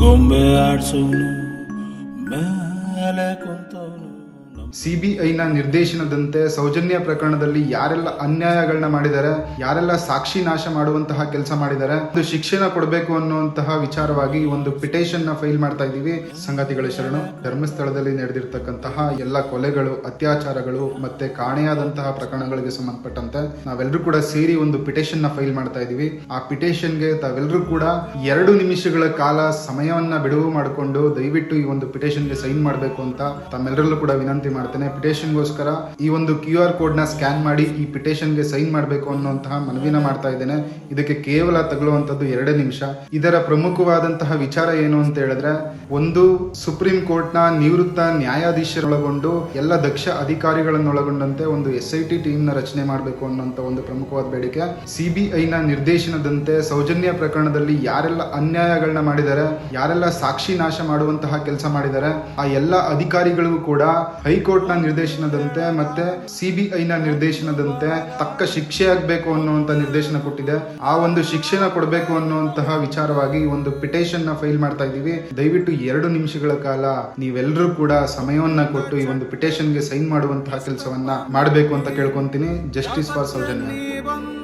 ጎንበስ አርሰው ነው መለቆም ಸಿಬಿಐನ ನಿರ್ದೇಶನದಂತೆ ಸೌಜನ್ಯ ಪ್ರಕರಣದಲ್ಲಿ ಯಾರೆಲ್ಲ ಅನ್ಯಾಯಗಳನ್ನ ಮಾಡಿದ್ದಾರೆ, ಯಾರೆಲ್ಲ ಸಾಕ್ಷಿ ನಾಶ ಮಾಡುವಂತಹ ಕೆಲಸ ಮಾಡಿದ್ದಾರೆ, ಒಂದು ಶಿಕ್ಷಣ ಕೊಡಬೇಕು ಅನ್ನುವಂತಹ ವಿಚಾರವಾಗಿ ಒಂದು ಪಿಟೇಷನ್ನ ಫೈಲ್ ಮಾಡ್ತಾ ಇದ್ದೀವಿ. ಸಂಗತಿಗಳ ಶರಣು, ಧರ್ಮಸ್ಥಳದಲ್ಲಿ ನಡೆದಿರ್ತಕ್ಕಂತಹ ಎಲ್ಲ ಕೊಲೆಗಳು, ಅತ್ಯಾಚಾರಗಳು ಮತ್ತೆ ಕಾಣೆಯಾದಂತಹ ಪ್ರಕರಣಗಳಿಗೆ ಸಂಬಂಧಪಟ್ಟಂತೆ ನಾವೆಲ್ಲರೂ ಕೂಡ ಸೇರಿ ಒಂದು ಪಿಟೇಷನ್ನ ಫೈಲ್ ಮಾಡ್ತಾ ಇದೀವಿ ಆ ಪಿಟೇಷನ್ಗೆ ತಾವೆಲ್ಲರೂ ಕೂಡ ಎರಡು ನಿಮಿಷಗಳ ಕಾಲ ಸಮಯವನ್ನ ಬಿಡುವು ಮಾಡಿಕೊಂಡು ದಯವಿಟ್ಟು ಈ ಒಂದು ಪಿಟೇಷನ್ಗೆ ಸೈನ್ ಮಾಡಬೇಕು ಅಂತ ತಮ್ಮೆಲ್ಲರಲ್ಲೂ ಕೂಡ ವಿನಂತಿ ಮಾಡ್ತೇನೆ. ಪಿಟೇಷನ್ಗೋಸ್ಕರ ಈ ಒಂದು ಕ್ಯೂ ಆರ್ ಕೋಡ್ನ ಸ್ಕ್ಯಾನ್ ಮಾಡಿ ಈ ಪಿಟೇಷನ್ಗೆ ಸೈನ್ ಮಾಡಬೇಕು ಅನ್ನುವಂತಹ ಮನವಿನ ಮಾಡ್ತಾ ಇದ್ದೇನೆ. ಇದಕ್ಕೆ ಕೇವಲ ತಗೊಳ್ಳುವಂಥದ್ದು ಎರಡೇ ನಿಮಿಷ. ಇದರ ಪ್ರಮುಖವಾದಂತಹ ವಿಚಾರ ಏನು ಅಂತ ಹೇಳಿದ್ರೆ, ಒಂದು ಸುಪ್ರೀಂ ಕೋರ್ಟ್ನ ನಿವೃತ್ತ ನ್ಯಾಯಾಧೀಶರೊಳಗೊಂಡು ಎಲ್ಲ ದಕ್ಷ ಅಧಿಕಾರಿಗಳನ್ನೊಳಗೊಂಡಂತೆ ಒಂದು ಎಸ್ ಐ ಟಿ ಟೀಮ್ನ ರಚನೆ ಮಾಡಬೇಕು ಅನ್ನುವಂತ ಒಂದು ಪ್ರಮುಖವಾದ ಬೇಡಿಕೆ. ಸಿಬಿಐನ ನಿರ್ದೇಶನದಂತೆ ಸೌಜನ್ಯ ಪ್ರಕರಣದಲ್ಲಿ ಯಾರೆಲ್ಲ ಅನ್ಯಾಯಗಳನ್ನ ಮಾಡಿದ್ದಾರೆ, ಯಾರೆಲ್ಲ ಸಾಕ್ಷಿ ನಾಶ ಮಾಡುವಂತಹ ಕೆಲಸ ಮಾಡಿದ್ದಾರೆ, ಆ ಎಲ್ಲ ಅಧಿಕಾರಿಗಳಿಗೂ ಕೂಡ ಹೈಕೋರ್ಟ್ ನ ನಿರ್ದೇಶನದಂತೆ ಮತ್ತೆ ಸಿಬಿಐ ನ ನಿರ್ದೇಶನದಂತೆ ತಕ್ಕ ಶಿಕ್ಷೆ ಆಗಬೇಕು ಅನ್ನುವಂತ ನಿರ್ದೇಶನ ಕೊಟ್ಟಿದೆ. ಆ ಒಂದು ಶಿಕ್ಷೆನ ಕೊಡಬೇಕು ಅನ್ನುವಂತಹ ವಿಚಾರವಾಗಿ ಒಂದು ಪಿಟೇಷನ್ನ ಫೈಲ್ ಮಾಡ್ತಾ ಇದ್ದೀವಿ. ದಯವಿಟ್ಟು ಎರಡು ನಿಮಿಷಗಳ ಕಾಲ ನೀವೆಲ್ಲರೂ ಕೂಡ ಸಮಯವನ್ನ ಕೊಟ್ಟು ಈ ಒಂದು ಪಿಟೇಷನ್ಗೆ ಸೈನ್ ಮಾಡುವಂತಹ ಕೆಲಸವನ್ನ ಮಾಡಬೇಕು ಅಂತ ಕೇಳ್ಕೊಂತೀನಿ. Justice for Soujanya.